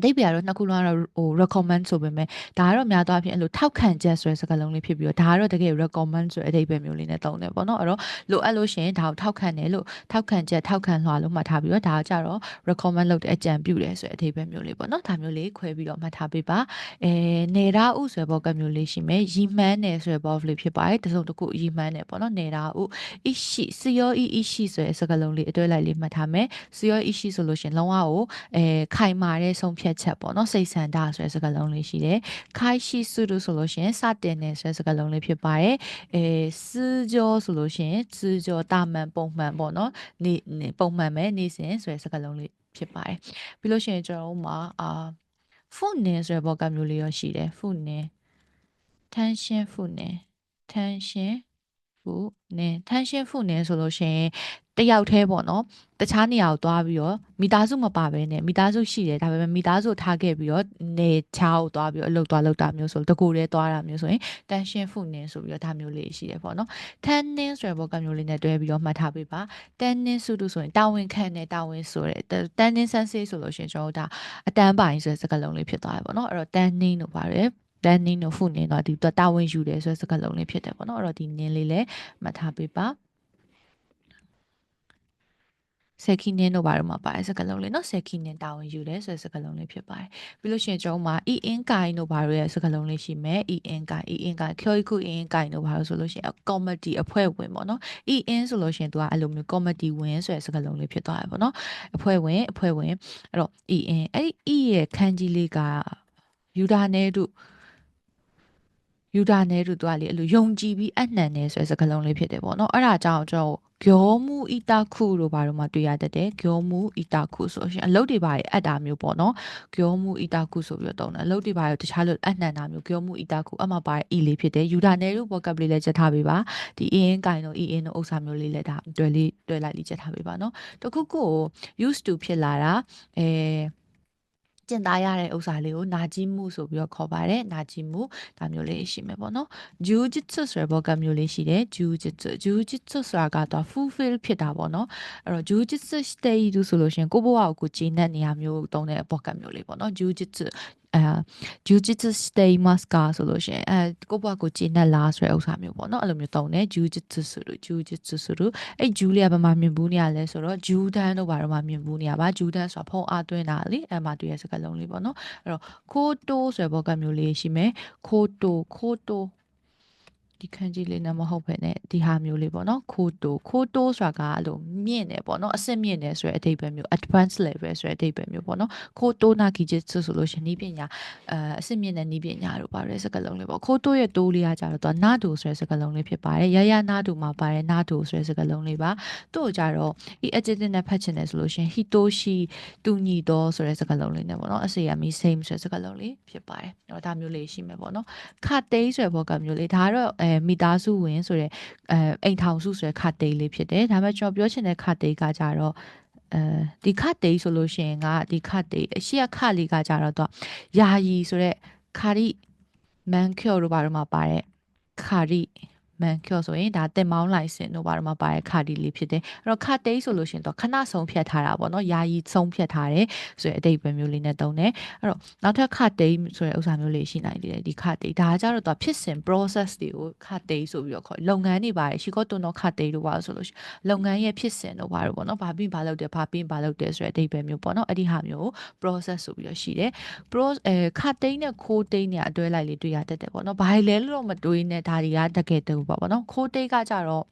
အတိတ်ပြကတော့နှစ်ခုလုံးကတော့ဟို recommend ဆိုပေမဲ့ဒါကတော့များသောအားဖြင့်အဲ့လိုထောက်ခံချက်ဆိုတဲ့စကားလုံးလေးဖြစ်ပြီးတော့ဒါကတော့တကယ် recommend ဆိုတဲ့အဓိပ္ပာယ်မျိုးလေးနဲ့သုံးတယ်ပေါ့နော်အဲ့တော့လိုအပ်လို့ရှိရင်ဒါကိုထောက်ခံတယ်လို့ထောက်ခံချက်ထောက်ခံလွှာလို့မှတ်ထားပြီးတော့ဒါကကြတော့ recommend လုပ်တဲ့အကြံပြုတယ်ဆိုတဲ့အဓိပ္ပာယ်မျိုးလေးပေါ့နော်ဒါမျိုးလေးခွဲပြီးတော့မှတ်ထားပေးပါအဲနေတာဥဆိုတဲ့ဘောကမျိုးလေးရှိမယ်ရီမှန်းတယ်ဆိုတဲ့ဘောလေးဖြစ်ပါတယ်တစုံတစ်ခုရီမှန်းတယ်ပေါ့နော်နေတာဥ ishi စီယော ishi ဆိုတဲ့စကားလုံးလေးအတွဲလိုက်လေးမှတ်ထားမယ်စီယော ishi ဆိုလို့ရှိရင်လုံးဝကိုအဲခိုင်မာတဲ့ဆုံးဖြတ်ချက်ပေါ့နော်စိတ်ဆန္ဒဆိုတဲ့စကားလုံးလေးရှိတယ်ခိုင်ရှိစုလို့ဆိုလို့ရှိရင်စတင်တယ်ဆိုတဲ့စကားလုံးလေးဖြစ်ပါတယ်အဲစကြောဆိုလို့ရှိရင်စကြောတာမန်ပုံမှန်ပေါ့နော်နေပုံမှန်ပဲနေစဉ်ဆိုတဲ့စကားလုံးလေးဖြစ်ပါတယ်ပြီးလို့ရှိရင်ကျွန်တော်တို့မှာအာဖုန်နေဆိုတဲ့ဘောကမျိုးလေးရောရှိတယ်ဖုန်နေထန်းရှင်းဖုန်နေထန်းရှင်းဖုနေထန်းရှင်းဖုနေဆိုလို့ရှိရင် တယောက်တည်းပေါ့နော်တခြားနေရာကိုသွားပြီးတော့မိသားစုမပါဘဲနဲ့မိသားစုရှိတယ်ဒါပေမဲ့မိသားစုထားခဲ့ပြီးတော့နေချားကိုသွားပြီးတော့အလုပ်သွားလုပ်တာမျိုးဆိုတကူတည်းသွားတာမျိုးဆိုရင်တန်ရှင်းဖုနေဆိုပြီးတော့ဒါမျိုးလေးရှိတယ်ပေါ့နော်ထန်းနင်းဆိုတဲ့ဘောကမျိုးလေးနဲ့တွဲပြီးတော့မှတ်ထားပေးပါတန်နင်းစုတို့ဆိုရင်တာဝန်ခံနဲ့တာဝန်ဆိုတဲ့တန်နင်းဆန်းစေးဆိုလို့ရှိရင်ကျွန်တော်တို့ဒါအတန်းပိုင်ဆိုတဲ့စကားလုံးလေးဖြစ်သွားတယ်ပေါ့နော်အဲ့တော့တန်နင်းတို့ပါတယ်တန်းနင်းတို့ဖုန်နေတော့ဒီတာဝန်ယူတယ်ဆိုတဲ့စကားလုံးလေးဖြစ်တယ်ပေါ့နော်အဲ့တော့ဒီနင်းလေးလည်းမှတ်ထားပေးပါ ဆက်ခီနင်းတို့ဘာလို့မှပါတယ်စကလုံးလေးနော်ဆက်ခီနင်းတာဝန်ယူတယ်ဆိုတဲ့စကလုံးလေးဖြစ်ပါတယ်ပြီးလို့ရှိရင်ကျွန်တော်မှာ e in kain တို့ဘာလို့ရဲ့စကလုံးလေးရှိမယ် e in kain e in kain ခလိုခု e in kain တို့ဘာလို့ဆိုလို့ရှိရင် comedy အဖွဲ့ဝင်ပေါ့နော် e in ဆိုလို့ရှိရင်သူကအဲ့လိုမျိုး comedy ဝင်ဆိုတဲ့စကလုံးလေးဖြစ်သွားတယ်ပေါ့နော်အဖွဲ့ဝင်အဖွဲ့ဝင်အဲ့တော့ e in အဲ့ဒီ e ရဲ့ခန်းကြီးလေးကယူဒာနဲ့တို့ယူဒာနဲ့တို့သူကလေအဲ့လိုယုံကြည်ပြီးအနှံ့နေဆိုတဲ့စကလုံးလေးဖြစ်တယ်ပေါ့နော်အဲ့ဒါကြောင့်ကျွန်တော် ကျောမှုအီတာခုတို့ဘာလို့မှတွေ့ရတတ်တယ်ကျောမှုအီတာခုဆိုရှင်အလုတ်တွေပါအပ်တာမျိုးပေါ့နော်ကျောမှုအီတာခုဆိုပြီးတော့တုံးတယ်အလုတ်တွေပါတခြားလို့အနှံတာမျိုးကျောမှုအီတာခုအမှပါအီလေးဖြစ်တယ်ယူဒါနဲတို့ဘောကပ်လေးလည်းချက်ထားပေးပါဒီအင်းကိုင်တို့အင်းတို့ဥစ္စာမျိုးလေးလည်းဒါတွဲလေးတွဲလိုက်လေးချက်ထားပေးပါနော်တခုခုကို used to ဖြစ်လာတာအဲ ကျင့်သားရတဲ့ဥစ္စာလေးကိုနာကျင်မှုဆိုပြီးတော့ခေါ်ပါတယ်နာကျင်မှုဒါမျိုးလေးရှိမယ်ပေါ့နော် jiu-jitsu ဆိုတဲ့ဘောကမျိုးလေးရှိတယ် jiu-jitsu jiu-jitsu ဆိုတာကတော့ fulfill ဖြစ်တာပေါ့နော်အဲ့တော့ jiu-jitsu state ဆိုလို့ရှိရင်ကိုဘဝကိုကိုကျင့်တဲ့နေရာမျိုးတုံးတဲ့ဘောကမျိုးလေးပေါ့နော် jiu-jitsu အဲ jiu-jitsu stay masker ဆိုလို့ရှိရင်အဲကိုယ့်ဘဝကိုကျင့်တဲ့လားဆိုတဲ့ဥစ္စာမျိုးပေါ့နော်အဲ့လိုမျိုးတုံးတယ် jiu-jitsu ဆိုလို့ jiu-jitsu ဆိုလို့အဲ့ jiu လေးကဘာမှမြင်ဘူးနေရလဲဆိုတော့ jiu dan တို့ဘာတော့မှမြင်ဘူးနေရပါ jiu dan ဆိုတာဖုံးအားသွင်းတာလေအဲ့မှာတွေ့ရစကားလုံးလေးပေါ့နော်အဲ့တော့ koto ဆိုတဲ့ဘောကမျိုးလေးရှိမယ် koto koto ဒီခန်းကြီးလေးနဲ့မဟုတ်ဘဲနဲ့ဒီဟာမျိုးလေးပေါ့နော်ခိုးတိုခိုးတိုးဆိုတာကအဲ့လိုမြင့်တယ်ပေါ့နော်အဆင့်မြင့်တယ်ဆိုတဲ့အဓိပ္ပာယ်မျိုး advanced level ဆိုတဲ့အဓိပ္ပာယ်မျိုးပေါ့နော်ခိုးတိုးနာကီဂျစ်ဆိုလို့ရှင်ဤပညာအဲအဆင့်မြင့်တဲ့ဤပညာတို့ပါတဲ့စကားလုံးလေးပေါ့ခိုးတိုးရဲ့တိုးလေးကကြတော့သူကနာဒိုဆိုတဲ့စကားလုံးလေးဖြစ်ပါတယ်ရရနာဒိုမှာပါတယ်နာဒိုဆိုတဲ့စကားလုံးလေးပါသူ့ကိုကြတော့ဤ adjective နဲ့ဖတ်ချင်တယ်ဆိုလို့ရှင် hitoshi တူညီတော့ဆိုတဲ့စကားလုံးလေးနဲ့ပေါ့နော်အစေရမီ same ဆိုတဲ့စကားလုံးလေးဖြစ်ပါတယ်အဲ့တော့ဒါမျိုးလေးရှိမယ်ပေါ့နော်ခတ်တေးဆိုတဲ့ဘောကမျိုးလေးဒါကတော့အဲမိသားစုဝင်ဆိုတဲ့အဲအိမ်ထောင်စုဆိုတဲ့ခတ်တေးလေးဖြစ်တယ်ဒါပေမဲ့ကျွန်တော်ပြောချင်တဲ့ခတ်တေးကကြတော့အဲဒီခတ်တေးဆိုလို့ရှိရင်ကဒီခတ်တေးအရှိရခတ်လေးကကြတော့တော့ယာယီဆိုတဲ့ခါရီမန်ကျော်တို့ဘာလို့မှပါတဲ့ခါရီ မန်ကျော်ဆိုရင်ဒါတင်မောင်းလိုက်စင်တို့ဘာလို့မှပါတဲ့ခါဒီလေးဖြစ်တယ်အဲ့တော့ခတ်တေးဆိုလို့ရှိရင်တော့ခဏဆုံးဖြတ်ထားတာပေါ့နော်ယာယီဆုံးဖြတ်ထားတယ်ဆိုတဲ့အတိတ်ပဲမျိုးလေးနဲ့တုံးတယ်အဲ့တော့နောက်ထပ်ခတ်တေးဆိုတဲ့ဥစ္စာမျိုးလေးရှိနိုင်တယ်ဒီခတ်တေးဒါကြတော့တော့ဖြစ်စဉ် process တွေကိုခတ်တေးဆိုပြီးတော့ခေါ်လုပ်ငန်းတွေပါတယ်ရှီကောတွန်းတော့ခတ်တေးတို့ပါဆိုလို့ရှိရင်လုပ်ငန်းရဲ့ဖြစ်စဉ်တို့ပါတော့ပေါ့နော်ဘာပြီးဘာလုပ်တယ်ဘာပြီးဘာလုပ်တယ်ဆိုတဲ့အတိတ်ပဲမျိုးပေါ့နော်အဲ့ဒီဟာမျိုးကို process ဆိုပြီးတော့ရှိတယ် pro အဲခတ်တေးနဲ့ခိုးတေးနဲ့အတွဲလိုက်လေးတွေ့ရတတ်တယ်ပေါ့နော်ဘာလဲလို့တော့မတွေးနဲ့ဒါတွေကတကယ်တူပါပေါ့နော်ခိုးတေးကကြတော့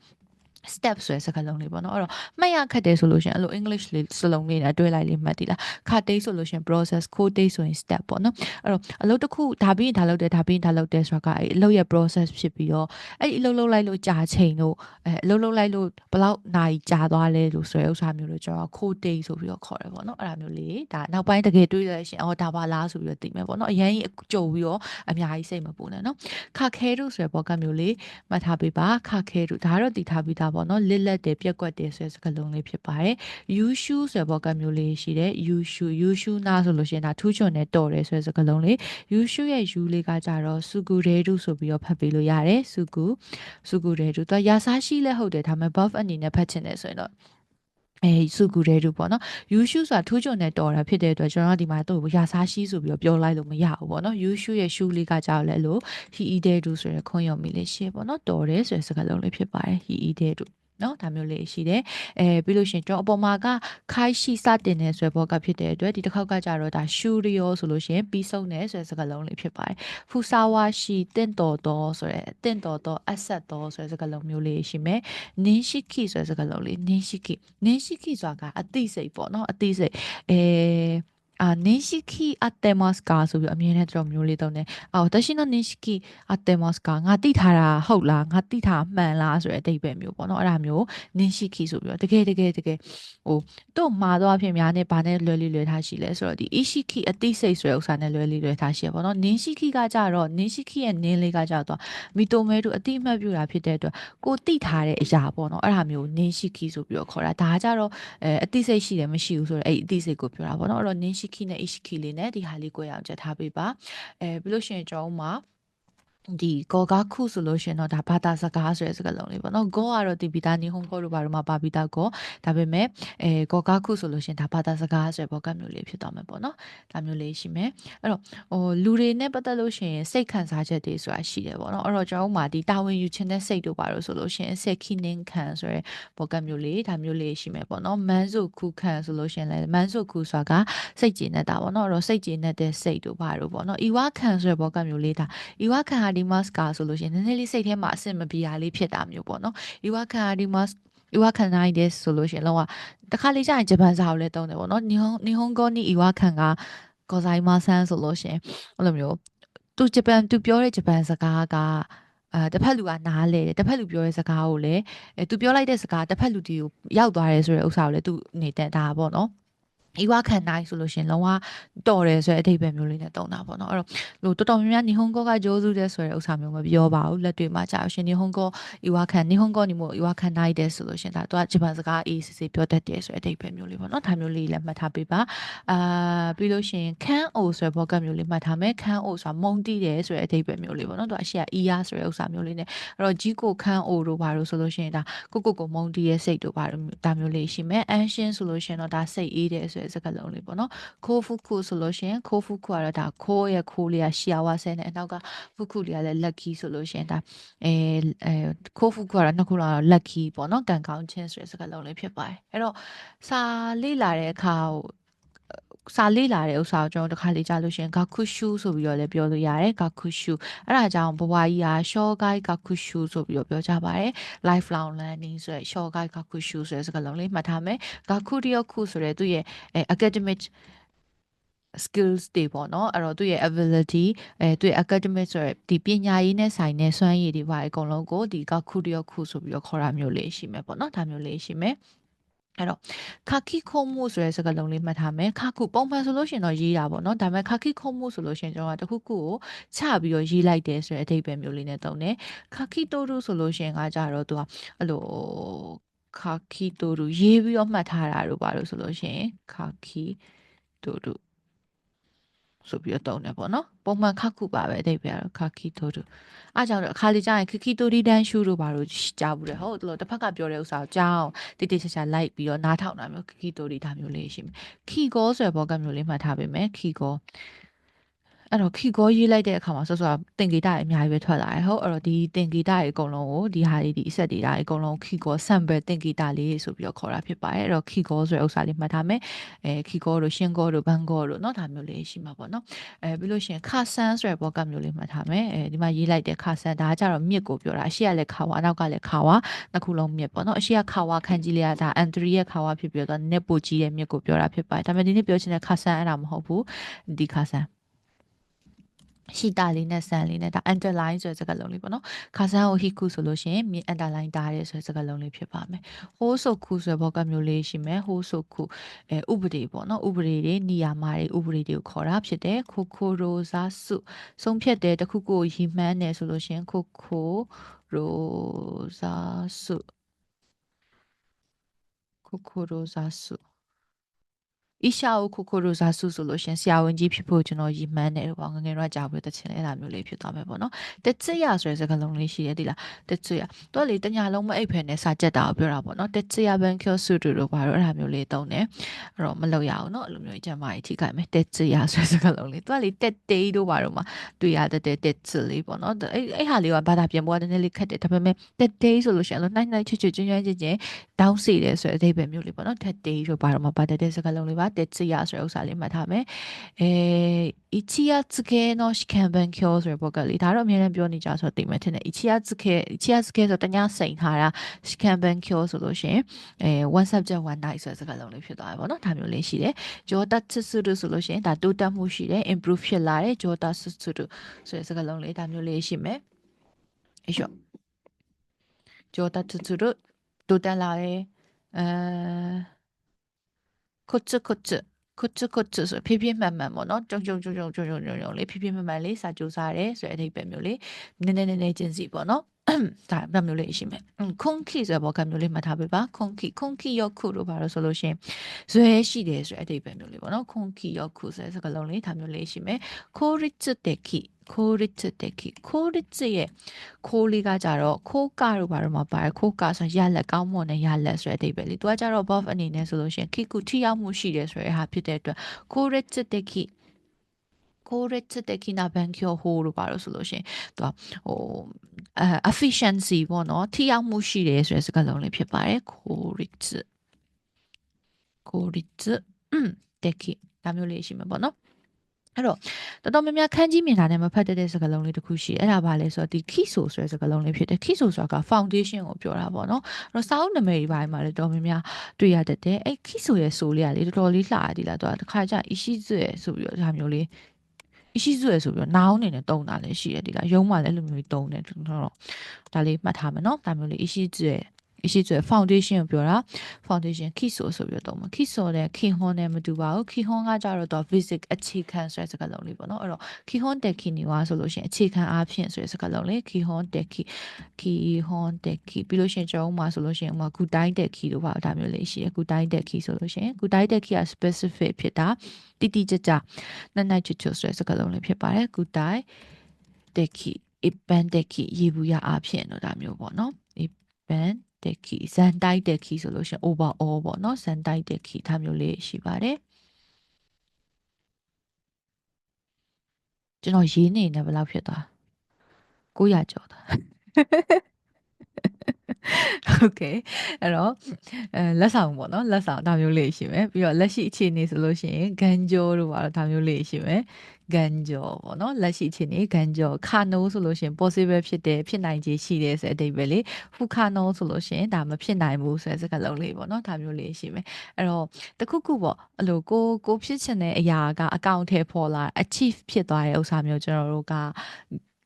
step ဆိုတဲ့စကားလုံးလေးပေါ့နော်အဲ့တော့မှတ်ရခက်တယ်ဆိုလို့ရှိရင်အဲ့လို English လေးစလုံးလေးနဲ့တွဲလိုက်လေးမှတ်တည်လားခတ်တေးဆိုလို့ရှိရင် process code တေးဆိုရင် step ပေါ့နော်အဲ့တော့အလုပ်တစ်ခုဒါပြီးရင်ဒါလုပ်တယ်ဒါပြီးရင်ဒါလုပ်တယ်ဆိုတာကအဲ့အလုပ်ရဲ့ process ဖြစ်ပြီးတော့အဲ့အလုပ်လုပ်လိုက်လို့ကြာချိန်လို့အဲအလုပ်လုပ်လိုက်လို့ဘယ်လောက်နာရီကြာသွားလဲလို့ဆိုတဲ့ဥစ္စာမျိုးလို့ကျွန်တော် code တေးဆိုပြီးတော့ခေါ်တယ်ပေါ့နော်အဲ့ဒါမျိုးလေးဒါနောက်ပိုင်းတကယ်တွေးရရှင်အော်ဒါပါလားဆိုပြီးတော့သိမယ်ပေါ့နော်အရင်ကြီးကြုံပြီးတော့အများကြီးစိတ်မပူနဲ့နော်ခခဲတို့ဆိုတဲ့ဘောကမျိုးလေးမှတ်ထားပေးပါခခဲတို့ဒါကတော့တည်ထားပြီးသားပေါ့နော်လစ်လက်တယ်ပြက်ကွက်တယ်ဆိုတဲ့စကားလုံးလေးဖြစ်ပါတယ် you shoe ဆိုတဲ့ဘောကမျိုးလေးရှိတယ် you shoe you shoe နာဆိုလို့ရှိရင်ဒါထူးချွန်နဲ့တော်တယ်ဆိုတဲ့စကားလုံးလေး you shoe ရဲ့ you လေးကကြတော့ sugu redu ဆိုပြီးတော့ဖတ်ပေးလို့ရတယ် sugu sugu redu သူကရာစားရှိလဲဟုတ်တယ်ဒါပေမဲ့ buff အနေနဲ့ဖတ်ချင်တယ်ဆိုရင်တော့ အဲစုကူတဲ့တူပေါ့နော်ယူရှုဆိုတာထူးချွန်နဲ့တော်တာဖြစ်တဲ့အတွက်ကျွန်တော်ဒီမှာသူ့ကိုရာစားရှိဆိုပြီးတော့ပြောလိုက်လို့မရဘူးပေါ့နော်ယူရှုရဲ့ရှုလေးကကြောက်လဲလို့ he eat တဲ့တူဆိုရယ်ခွန်ယုံမီလေးရှေ့ပေါ့နော်တော်တယ်ဆိုတဲ့စကားလုံးလေးဖြစ်ပါတယ် he eat တဲ့တူနော်ဒါမျိုးလေးရှိတယ်အဲပြီးလို့ရှိရင်ကျွန်တော်အပေါ်မှာကခိုင်းရှိစတင်နေဆွဲဘောကဖြစ်တဲ့အတွက်ဒီတစ်ခေါက်ကကြတော့ဒါရှူရီယောဆိုလို့ရှိရင်ပြီးဆုံးတယ်ဆိုတဲ့စကားလုံးလေးဖြစ်ပါတယ်ဖူဆာဝါရှိတင့်တော်တော်ဆိုတဲ့တင့်တော်တော်အဆက်တော်ဆိုတဲ့စကားလုံးမျိုးလေးရှိမယ်နင်းရှိခိဆိုတဲ့စကားလုံးလေးနင်းရှိခိနင်းရှိခိဆိုတာကအသိစိတ်ပေါ့နော်အသိစိတ်အဲ အာနင်းရှိခိအတဲမတ်စကာဆိုပြီးအမြင်နဲ့ကျွန်တော်မျိုးလေးတုံးတယ်အော်တရှိနနင်းရှိခိအတဲမတ်စကာငါတိထားတာဟုတ်လားငါတိထားမှန်လားဆိုတဲ့အတိတ်ပဲမျိုးပေါ့နော်အဲ့ဒါမျိုးနင်းရှိခိဆိုပြီးတော့တကယ်တကယ်တကယ်ဟိုတို့မှားသွားဖြစ်များနဲ့ဘာနဲ့လွယ်လီလွယ်ထားရှိလဲဆိုတော့ဒီအရှိခိအတိစိတ်ဆိုတဲ့ဥစ္စာနဲ့လွယ်လီလွယ်ထားရှိရပေါ့နော်နင်းရှိခိကကြတော့နင်းရှိခိရဲ့နင်းလေးကကြတော့မီတိုမဲတို့အတိအမှတ်ပြုတာဖြစ်တဲ့အတွက်ကိုတိထားတဲ့အရာပေါ့နော်အဲ့ဒါမျိုးနင်းရှိခိဆိုပြီးတော့ခေါ်တာဒါကြတော့အဲအတိစိတ်ရှိတယ်မရှိဘူးဆိုတော့အဲ့အတိစိတ်ကိုပြောတာပေါ့နော်အဲ့တော့နင်းရှိခိနဲ့အရှိခိလေးနဲ့ဒီဟာလေးကိုရအောင်ချက်ထားပေးပါအဲပြီးလို့ရှိရင်ကျွန်တော်တို့မှာ ဒီဂေါ်ကာခုဆိုလို့ရှင်တော့ဒါဘာသာစကားဆိုတဲ့စကားလုံးလေးပေါ့နော်ဂေါ်ကတော့ဒီပီတာနီဟွန်ခေါ်လို့ဘာလို့မှပါပီတာဂေါ်ဒါပေမဲ့အဲဂေါ်ကာခုဆိုလို့ရှင်ဒါဘာသာစကားဆိုတဲ့ဘောကမျိုးလေးဖြစ်သွားမှာပေါ့နော်ဒါမျိုးလေးရှိမယ်အဲ့တော့ဟိုလူတွေနဲ့ပတ်သက်လို့ရှင်စိတ်ခံစားချက်တွေဆိုတာရှိတယ်ပေါ့နော်အဲ့တော့ကျွန်တော်တို့မှာဒီတာဝန်ယူခြင်းတဲ့စိတ်တို့ပါလို့ဆိုလို့ရှင်စိတ်ခိနင်းခံဆိုတဲ့ဘောကမျိုးလေးဒါမျိုးလေးရှိမယ်ပေါ့နော်မန်းစုခုခံဆိုလို့ရှင်လည်းမန်းစုခုဆိုတာကစိတ်ကြည်နေတာပေါ့နော်အဲ့တော့စိတ်ကြည်နေတဲ့စိတ်တို့ပါလို့ပေါ့နော်ဤဝခံဆိုတဲ့ဘောကမျိုးလေးဒါဤဝခံဟာဒီမတ်ကာဆိုလို့ရှိရင်နည်းနည်းလေးစိတ်ထဲမှာအဆင်မပြေတာလေးဖြစ်တာမျိုးပေါ့နော်ဤဝခံဟာဒီမတ်ဤဝခံနိုင်တယ်ဆိုလို့ရှိရင်လောကတခါလေးကျရင်ဂျပန်စာကိုလည်းတုံးတယ်ပေါ့နော်နီဟွန်နီဟွန်ကိုနီဤဝခံကကောဇိုင်မဆန်ဆိုလို့ရှိရင်အဲ့လိုမျိုးသူဂျပန်သူပြောတဲ့ဂျပန်စကားကအဲတစ်ဖက်လူကနားလဲတယ်တစ်ဖက်လူပြောတဲ့စကားကိုလည်းအဲသူပြောလိုက်တဲ့စကားတစ်ဖက်လူတီကိုရောက်သွားတယ်ဆိုတဲ့ဥစ္စာကိုလည်းသူနေတဲ့ဒါပေါ့နော် ဤဝခံနိုင်ဆိုလို့ရှင်လုံးဝတော်တယ်ဆိုတဲ့အဓိပ္ပာယ်မျိုးလေးနဲ့တုံးတာပေါ့နော်အဲ့တော့ဟိုတော်တော်များများညီဟွန်ကောကဂျိုးစုတဲ့ဆိုတဲ့ဥစ္စာမျိုးမပြောပါဘူးလက်တွေ့မှာကြာရှင်ညီဟွန်ကောဤဝခံညီဟွန်ကောညီမို့ဤဝခံနိုင်တယ်ဆိုလို့ရှင်ဒါသူကဂျပန်စကားအေးစစ်စစ်ပြောတတ်တယ်ဆိုတဲ့အဓိပ္ပာယ်မျိုးလေးပေါ့နော်ဒါမျိုးလေးလည်းမှတ်ထားပေးပါအာပြီးလို့ရှင်ခန်းအိုဆိုတဲ့ဘောကမျိုးလေးမှတ်ထားမယ်ခန်းအိုဆိုတာမုံတိတယ်ဆိုတဲ့အဓိပ္ပာယ်မျိုးလေးပေါ့နော်သူကအရှိကအီယာဆိုတဲ့ဥစ္စာမျိုးလေးနဲ့အဲ့တော့ဂျီကိုခန်းအိုတို့ဘာလို့ဆိုလို့ရှင်ဒါကိုကိုကိုမုံတိရဲ့စိတ်တို့ဘာလို့ဒါမျိုးလေးရှိမယ်အန်ရှင်းဆိုလို့ရှင်တော့ဒါစိတ်အေးတယ်ဆိုတဲ့စကားလုံးလေးပေါ့နော်ခိုးဖူခုဆိုလို့ရှင်ခိုးဖူခုကတော့ဒါခိုးရဲ့ခိုးလေးကရှီယာဝါဆဲနဲ့အနောက်ကဖူခုလေးကလည်း lucky ဆိုလို့ရှင်ဒါအဲအဲခိုးဖူခုကတော့နှစ်ခုလောက် lucky ပေါ့နော်ကံကောင်းခြင်းဆိုတဲ့စကားလုံးလေးဖြစ်ပါတယ်အဲ့တော့စာလေ့လာတဲ့အခါဟို စာလေ့လာတဲ့ဥစ္စာကိုကျွန်တော်တခါလေကြားလို့ရှင်ဂါခုရှူဆိုပြီးတော့လည်းပြောလို့ရတယ်ဂါခုရှူအဲ့ဒါကြောင့်ဘဝကြီးဟာ short guide ဂါခုရှူဆိုပြီးတော့ပြောကြပါတယ် lifelong learning ဆိုတဲ့ short guide ဂါခုရှူဆိုတဲ့စကားလုံးလေးမှတ်ထားမယ်ဂါခုတယောက်ခုဆိုတဲ့သူ့ရဲ့ academic skills တွေပေါ့နော်အဲ့တော့သူ့ရဲ့ ability အဲသူ့ရဲ့ academic ဆိုရယ်ဒီပညာရေးနဲ့ဆိုင်တဲ့စွမ်းရည်တွေပါအကုန်လုံးကိုဒီကခုတယောက်ခုဆိုပြီးတော့ခေါ်တာမျိုးလေးရှိမယ်ပေါ့နော်ဒါမျိုးလေးရှိမယ် အဲ့တော့ခါခိခုံမှုဆိုတဲ့စကားလုံးလေးမှတ်ထားမယ်ခါခုပုံမှန်ဆိုလို့ရှိရင်တော့ရေးတာပေါ့နော်ဒါပေမဲ့ခါခိခုံမှုဆိုလို့ရှိရင်ကျွန်တော်ကတခုခုကိုချပြီးတော့ရေးလိုက်တယ်ဆိုတဲ့အဓိပ္ပာယ်မျိုးလေးနဲ့တုံးတယ်ခါခိတိုရူဆိုလို့ရှိရင်ကကြတော့သူကအဲ့လိုခါခိတိုရူရေးပြီးတော့မှတ်ထားတာတို့ပါလို့ဆိုလို့ရှိရင်ခါခိတိုရူ ဆိုပြီးတော့တုံးတယ်ပေါ့နော်ပုံမှန်ခခုပါပဲအဓိပ္ပာယ်ကတော့ခခီတိုတူအားကြောင့်အခါလေးကြာရင်ခခီတိုဒီတန်းရှူတို့ဘာလို့ကြားဘူးလဲဟုတ်တယ်တစ်ဖက်ကပြောတဲ့ဥစ္စာကိုကြားအောင်တိတိကျကျလိုက်ပြီးတော့နားထောင်တာမျိုးခခီတိုဒီဒါမျိုးလေးရှိမယ်ခီကောဆိုတဲ့ဘောကမျိုးလေးမှတ်ထားပေးမယ်ခီကော အဲ့တော့ခီကောရေးလိုက်တဲ့အခါမှာဆောဆောတင်ဂီတာတွေအများကြီးပဲထွက်လာတယ်ဟုတ်အဲ့တော့ဒီတင်ဂီတာတွေအကုန်လုံးကိုဒီဟာတွေဒီအဆက်တွေဒါတွေအကုန်လုံးခီကော sample တင်ဂီတာလေးဆိုပြီးတော့ခေါ်တာဖြစ်ပါတယ်အဲ့တော့ခီကောဆိုတဲ့ဥစ္စာလေးမှတ်ထားမယ်အဲခီကောတို့ရှင်းကောတို့ဘန်ကောတို့เนาะဒါမျိုးလေးရှိမှာပေါ့နော်အဲပြီးလို့ရှိရင်ခါဆန်ဆိုတဲ့ဘောကမျိုးလေးမှတ်ထားမယ်အဲဒီမှာရေးလိုက်တဲ့ခါဆန်ဒါကကြတော့မြစ်ကိုပြောတာအရှိကလည်းခါဝါအနောက်ကလည်းခါဝါနှစ်ခုလုံးမြစ်ပေါ့နော်အရှိကခါဝါခန်းကြီးလေးကဒါအန်ထရီရဲ့ခါဝါဖြစ်ပြီးတော့နက်ပိုကြီးတဲ့မြစ်ကိုပြောတာဖြစ်ပါတယ်ဒါပေမဲ့ဒီနေ့ပြောချင်တဲ့ခါဆန်အဲ့ဒါမဟုတ်ဘူးဒီခါဆန် ရှိတာလေးနဲ့ဆန်လေးနဲ့ဒါ underline ဆိုတဲ့စကားလုံးလေးပေါ့နော်ခါဆန်ကို hiku ဆိုလို့ရှိရင်မြင် underline တားရဲဆိုတဲ့စကားလုံးလေးဖြစ်ပါမယ်ဟိုးဆိုခုဆိုတဲ့ဘောကမျိုးလေးရှိမယ်ဟိုးဆိုခုအဲဥပဒေပေါ့နော်ဥပဒေတွေနေရာမှာတွေဥပဒေတွေကိုခေါ်တာဖြစ်တယ်ခိုခိုရိုဇာစုဆုံးဖြတ်တယ်တခုခုရီမှန်းတယ်ဆိုလို့ရှိရင်ခိုခိုရိုဇာစုခိုခိုရိုဇာစု အီရှာကိုခိုခိုရိုဇာဆုဆိုလို့ရှင်ဆရာဝန်ကြီးဖြစ်ဖို့ကျွန်တော်ရည်မှန်းတယ်ပေါ့ငငယ်တော့ကြားပြီးတချင်လဲအဲ့ဒါမျိုးလေးဖြစ်သွားမယ်ပေါ့နော်တချစ်ရဆိုတဲ့စကားလုံးလေးရှိတယ်ဒီလားတချစ်ရတော့လေတညာလုံးမအိပ်ဖယ်နဲ့စာကြက်တာကိုပြောတာပေါ့နော်တချစ်ရဘန်ကျော်ဆုတူတို့ဘာလို့အဲ့ဒါမျိုးလေးတုံးတယ်အဲ့တော့မလုပ်ရအောင်နော်အဲ့လိုမျိုးကျမကြီးထိခိုက်မယ်တချစ်ရဆိုတဲ့စကားလုံးလေးတော့လေတက်တေးတို့ဘာလို့မှတွေ့ရတဲ့တက်ချစ်လေးပေါ့နော်အဲ့အဲ့ဟာလေးကဘာသာပြန်ဖို့ကနည်းနည်းလေးခက်တယ်ဒါပေမဲ့တက်တေးဆိုလို့ရှိရင်အဲ့လိုနှိုင်းနှိုင်းချွတ်ချွတ်ကျွန်းကျွန်းချင်းချင်းတောင်းစီတယ်ဆိုတဲ့အဓိပ္ပာယ်မျိုးလေးပေါ့နော်တက်တေးတို့ဘာလို့မှဘာတဲ့စကားလုံးလေးပါ Tetsu ya ဆိုတဲ့ဥစ္စာလေးမှတ်ထားမယ်။အဲ Ichiyatsuke no Shikanban Kyo ဆိုတဲ့ပုဂ္ဂိုလ်လေးဒါတော့အများနဲ့ပြောနေကြဆိုတော့သိမှထင်တယ် Ichiyatsuke Ichiyatsuke ဆိုတညစိန်ထားတာ Shikanban Kyo ဆိုလို့ရှိရင်အဲ one subject one night ဆိုတဲ့စကားလုံးလေးဖြစ်သွားတယ်ပေါ့နော်။ဒါမျိုးလေးရှိတယ်။ Jota Tsuru ဆိုလို့ရှိရင်ဒါတိုးတက်မှုရှိတယ် improve ဖြစ်လာတယ် Jota Tsuru ဆိုတဲ့စကားလုံးလေးဒါမျိုးလေးရှိမယ်။အရှော့ Jota Tsuru တိုးတက်လာတယ်အဲ ခွတ်ချခွတ်ချခွတ်ချခွတ်ချဆိုဖြည်းဖြည်းမှန်မှန်ပေါ့နော်ကြုံကြုံကြုံကြုံကြုံကြုံလေးဖြည်းဖြည်းမှန်မှန်လေးစာကြိုးစားရဲဆိုတဲ့အဓိပ္ပာယ်မျိုးလေးနည်းနည်းနည်းနည်းချင်းစီပေါ့နော် ဒါဒါမျိုးလေးရှိမယ်။ခုန်ခီဆိုတဲ့ဘောကမျိုးလေးမှတ်ထားပေးပါ။ခုန်ခီခုန်ခီရောက်ခုလို့ပါလို့ဆိုလို့ရှိရင်ဇွဲရှိတယ်ဆိုတဲ့အဓိပ္ပာယ်မျိုးလေးပေါ့နော်။ခုန်ခီရောက်ခုဆိုတဲ့စကားလုံးလေးဒါမျိုးလေးရှိမယ်။ခိုရစ်တက်ခီခိုရစ်တက်ခီခိုရစ်ရဲ့ခိုးလေးကကြတော့ခိုးကတို့ဘာလို့မှာပါတယ်ခိုးကဆိုရလက်ကောင်းမွန်တဲ့ရလက်ဆိုတဲ့အဓိပ္ပာယ်လေး။သူကကြတော့ buff အနေနဲ့ဆိုလို့ရှိရင်ခီကူထိရောက်မှုရှိတယ်ဆိုတဲ့ဟာဖြစ်တဲ့အတွက်ခိုရစ်တက်ခီ ကိုရစ်တဲ့ကိနာဘန်ကျော်ဟိုလို့ပါလို့ဆိုလို့ရှင်သူကဟိုအဲ efficiency ပေါ့နော်ထိရောက်မှုရှိတယ်ဆိုတဲ့စကားလုံးလေးဖြစ်ပါတယ်ကိုရစ်ကိုရစ်တဲ့ကိဒါမျိုးလေးရှိမှာပေါ့နော်အဲ့တော့တော်တော်များများခန်းကြီးမြင်တာနဲ့မဖတ်တဲ့စကားလုံးလေးတစ်ခုရှိအဲ့ဒါဘာလဲဆိုတော့ဒီခိဆိုဆိုတဲ့စကားလုံးလေးဖြစ်တယ်ခိဆိုဆိုတာက foundation ကိုပြောတာပေါ့နော်အဲ့တော့စာအုပ်နာမည်တွေပိုင်းမှာလည်းတော်များများတွေ့ရတတ်တယ်အဲ့ခိဆိုရဲ့ဆိုလေးကလေတော်တော်လေးလှရတယ်လားသူကတစ်ခါကျအရှိစွဲဆိုပြီးတော့ဒါမျိုးလေးအ ရှိစွဲဆိုပြီးတော့နားအနေနဲ့တုံးတာလည်းရှိတယ်ဒီလားရုံးမှလည်းလူမျိုးတုံးတယ်တော့ဒါလေးမှတ်ထားမယ်နော်ဒါမျိုးလေးအရှိစွဲ အရှိကျွဲ foundation ကိုပြောတာ foundation ခိဆိုဆိုပြီးတော့မှာခိဆိုတဲ့ခိဟွန်နဲ့မတူပါဘူးခိဟွန်ကကြတော့တော့ basic အခြေခံဆိုတဲ့စကားလုံးလေးပေါ့နော်အဲ့တော့ခိဟွန်တက်ခိနေဝါဆိုလို့ရှိရင်အခြေခံအားဖြင့်ဆိုတဲ့စကားလုံးလေးခိဟွန်တက်ခိခိဟွန်တက်ခိပြီးလို့ရှိရင်ကျွန်တော်မှာဆိုလို့ရှိရင်ဥမာဂူတိုင်းတက်ခိလို့ပါဒါမျိုးလေးရှိရဂူတိုင်းတက်ခိဆိုလို့ရှိရင်ဂူတိုင်းတက်ခိက specific ဖြစ်တာတိတိကျကျနက်နက်ချွတ်ချွတ်ဆိုတဲ့စကားလုံးလေးဖြစ်ပါတယ်ဂူတိုင်းတက်ခိ ipan တက်ခိရေဘူးရအားဖြင့်တော့ဒါမျိုးပေါ့နော် ipan တဲ့ key ဇန်တိုက်တဲ့ key ဆိုလို့ရှိရင် over all ပေါ့နော်ဇန်တိုက်တဲ့ key ဒါမျိုးလေးရှိပါတယ်ကျွန်တော်ရေးနေနေဘယ်လောက်ဖြစ်သွား900ကျော်သွား ဟုတ်ကဲ့အဲ့တော့အဲလက်ဆောင်ပေါ့နော်လက်ဆောင်ဒါမျိုးလေးရှိမယ်ပြီးတော့လက်ရှိအခြေအနေဆိုလို့ရှိရင်ဂန်ကျောတို့ပါတော့ဒါမျိုးလေးရှိမယ်ဂန်ကျောပေါ့နော်လက်ရှိအခြေအနေဂန်ကျောခါနိုးဆိုလို့ရှိရင် possible ဖြစ်တယ်ဖြစ်နိုင်ခြေရှိတယ်ဆိုတဲ့အဓိပ္ပာယ်လေးဟူခါနိုးဆိုလို့ရှိရင်ဒါမဖြစ်နိုင်ဘူးဆိုတဲ့စကားလုံးလေးပေါ့နော်ဒါမျိုးလေးရှိမယ်အဲ့တော့တခုခုပေါ့အဲ့လိုကိုကိုဖြစ်ချင်တဲ့အရာကအကောင့်ထဲပေါ်လာ achieve ဖြစ်သွားတဲ့ဥစ္စာမျိုးကျွန်တော်တို့က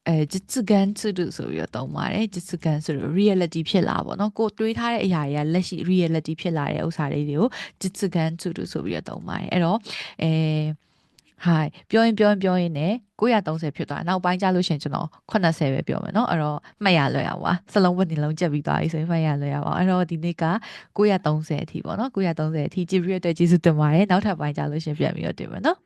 အဲဂျစ်စကန်စုတုဆိုပြီးတော့သုံးပါတယ်ဂျစ်စကန်ဆိုတော့ reality ဖြစ်လာပေါ့နော်ကိုတွေးထားတဲ့အရာတွေကလက်ရှိ reality ဖြစ်လာတဲ့ဥစ္စာလေးတွေကိုဂျစ်စကန်စုတုဆိုပြီးတော့သုံးပါတယ်အဲ့တော့အဲဟိုင်ပြောရင်ပြောရင်ပြောရင်လည်း930ဖြစ်သွားနောက်ပိုင်းကျလို့ရှင်ကျွန်တော်80ပဲပြောမယ်เนาะအဲ့တော့မှတ်ရလွယ်အောင်ပါစလုံးဝနေလုံးကြက်ပြီးသွားပြီဆိုရင်မှတ်ရလွယ်အောင်အဲ့တော့ဒီနေ့က930အထိပေါ့เนาะ930အထိကြည့်ပြီးရတဲ့ကျေးဇူးတင်ပါတယ်နောက်ထပ်ပိုင်းကျလို့ရှင်ပြန်ပြီးတော့တင်မယ်เนาะ